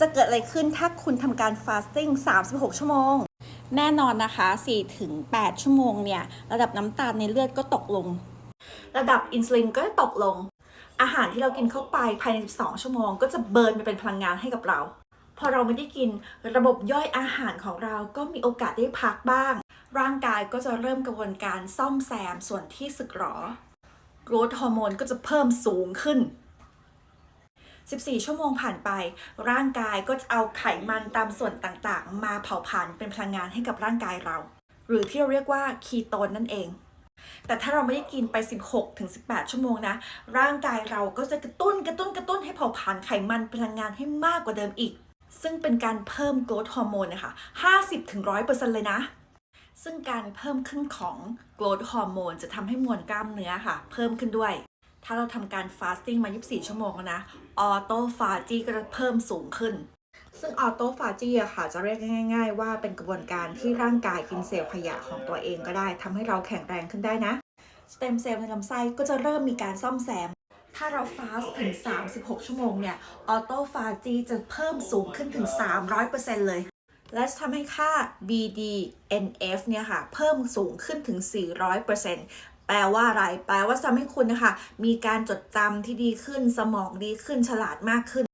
จะเกิดอะไรขึ้นถ้าคุณทำการฟาสติ้ง36 ชั่วโมง แน่นอนนะคะ 4-8 ชั่วโมงเนี่ย ระดับน้ำตาลในเลือดก็ตกลง ระดับอินซูลินก็ตกลง อาหารที่เรากินเข้าไปภายใน 12 ชั่วโมง ก็จะเบิร์นไปเป็นพลังงานให้กับเรา พอเราไม่ได้กินระบบย่อยอาหารของเราก็มีโอกาสได้พักบ้าง ร่างกายก็จะเริ่มกระบวนการซ่อมแซมส่วนที่สึกหรอโกรทฮอร์โมนก็จะเพิ่มสูงขึ้น 14 ชั่วโมงผ่านไป ร่างกายก็จะเอาไขมันตามส่วนต่างๆ มาเผาผลาญเป็นพลังงานให้กับร่างกายเรา หรือที่เราเรียกว่าคีโตนนั่นเอง แต่ถ้าเราไม่ได้กินไป 16-18 ชั่วโมงนะ ร่างกายเราก็จะกระตุ้นกระตุ้นกระตุ้นให้เผาผลาญไขมันพลังงานให้มากกว่าเดิมอีก ซึ่งเป็นการเพิ่มโกรทฮอร์โมนนะคะ 50-100%เลยนะซึ่งการเพิ่มขึ้นของโกรทฮอร์โมนจะทำให้มวลกล้ามเนื้อค่ะ เพิ่มขึ้นด้วย ถ้าเราทำการฟาสติ้งมา 24 ชั่วโมงแล้วนะออโตฟาจีก็จะเพิ่มสูงขึ้น ซึ่งออโตฟาจีอะค่ะ จะเรียกง่าย ๆ ว่าเป็นกระบวนการที่ร่างกายกินเซลล์ขยะของตัวเองก็ได้ทำให้เราแข็งแรงขึ้นได้นะสเต็มเซลล์ในลำไส้ก็จะเริ่มมีการซ่อมแซม ถ้าเราฟาสต์ถึง 36 ชั่วโมงเนี่ยออโตฟาจีจะเพิ่มสูงขึ้นถึง 300%เลยและจะทำให้ค่า BDNF เนี่ยค่ะ เพิ่มสูงขึ้นถึง 400% แปลว่าอะไร แปลว่าจะทำให้คุณนะคะ มีการจดจำที่ดีขึ้น สมองดีขึ้น ฉลาดมากขึ้น